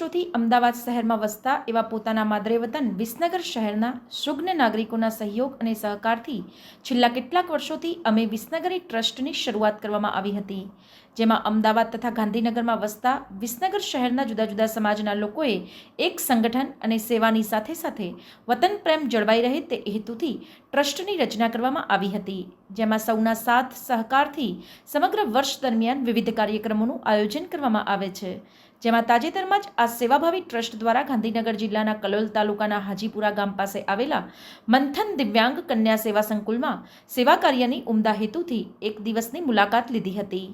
અમદાવાદ શહેરમાં વસતા એવા પોતાના માદરે વતન વિસનગર શહેરના સુગ્ન નાગરિકોના સહયોગ અને સહકારથી છેલ્લા કેટલાક વર્ષોથી અમે વિસનગરી ટ્રસ્ટની શરૂઆત કરવામાં આવી હતી, જેમાં અમદાવાદ તથા ગાંધીનગરમાં વસતા વિસનગર શહેરના જુદા જુદા સમાજના લોકોએ એક સંગઠન અને સેવાની સાથે સાથે વતન પ્રેમ જળવાઈ રહે તે હેતુથી ટ્રસ્ટની રચના કરવામાં આવી હતી, જેમાં સૌના સાથ સહકારથી સમગ્ર વર્ષ દરમિયાન વિવિધ કાર્યક્રમોનું આયોજન કરવામાં આવે છે. જેમાં તાજેતરમાં જ આ સેવાભાવી ટ્રસ્ટ દ્વારા ગાંધીનગર જિલ્લાના કલોલ તાલુકાના હાજીપુરા ગામ પાસે આવેલા મંથન દિવ્યાંગ કન્યા સેવા સંકુલમાં સેવા કાર્યની ઉમદા હેતુથી એક દિવસની મુલાકાત લીધી હતી.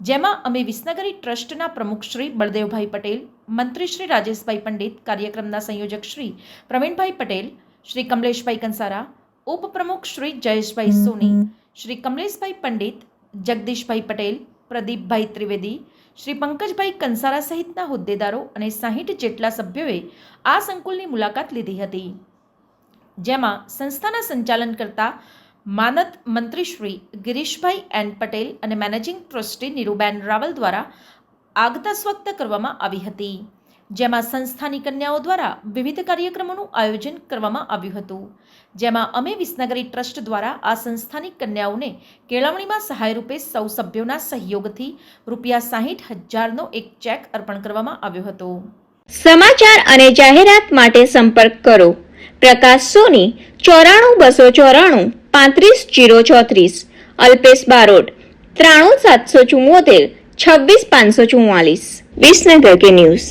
જેમાં અમે વિસનગરી ટ્રસ્ટના પ્રમુખ શ્રી બળદેવભાઈ પટેલ, મંત્રી શ્રી રાજેશભાઈ પંડિત, કાર્યક્રમના સંયોજક શ્રી પ્રવીણભાઈ પટેલ, શ્રી કમલેશભાઈ કંસારા, ઉપપ્રમુખ શ્રી જયેશભાઈ સોની, શ્રી કમલેશભાઈ પંડિત, જગદીશભાઈ પટેલ, પ્રદીપભાઈ ત્રિવેદી શ્રી પંકજભાઈ કંસારા સહિતના હોદ્દેદારો અને સાહીઠ જેટલા સભ્યોએ આ સંકુલની મુલાકાત લીધી હતી. જેમાં સંસ્થાના સંચાલન કરતા માનદ મંત્રી શ્રી ગિરીશભાઈ એન પટેલ અને મેનેજિંગ ટ્રસ્ટી નીરુબેન રાવલ દ્વારા આગતા સ્વક્ત કરવામાં આવી હતી. જેમાં સંસ્થાની કન્યાઓ દ્વારા વિવિધ કાર્યક્રમોનું આયોજન કરવામાં આવ્યું હતું. જેમાં અમે વિસનગરી ટ્રસ્ટ દ્વારા આ સંસ્થાની કન્યાઓને કેળવણીમાં સહાયરૂપે સૌ સભ્યોના સહયોગથી રૂપિયા સાહીઠ હજારનો એક ચેક અર્પણ કરવામાં આવ્યો હતો. સમાચાર અને જાહેરાત માટે સંપર્ક કરો. પ્રકાશ સોની, ચોરાણું બસો ચોરાણું, પાંત્રીસ જીરો ચોત્રીસ. અલ્પેશ બારોટ, ત્રાણું સાતસો ચુમ્મોતેર છવ્વીસ પાંચસો ચુમ્માલીસ વિસનગર કે ન્યૂઝ.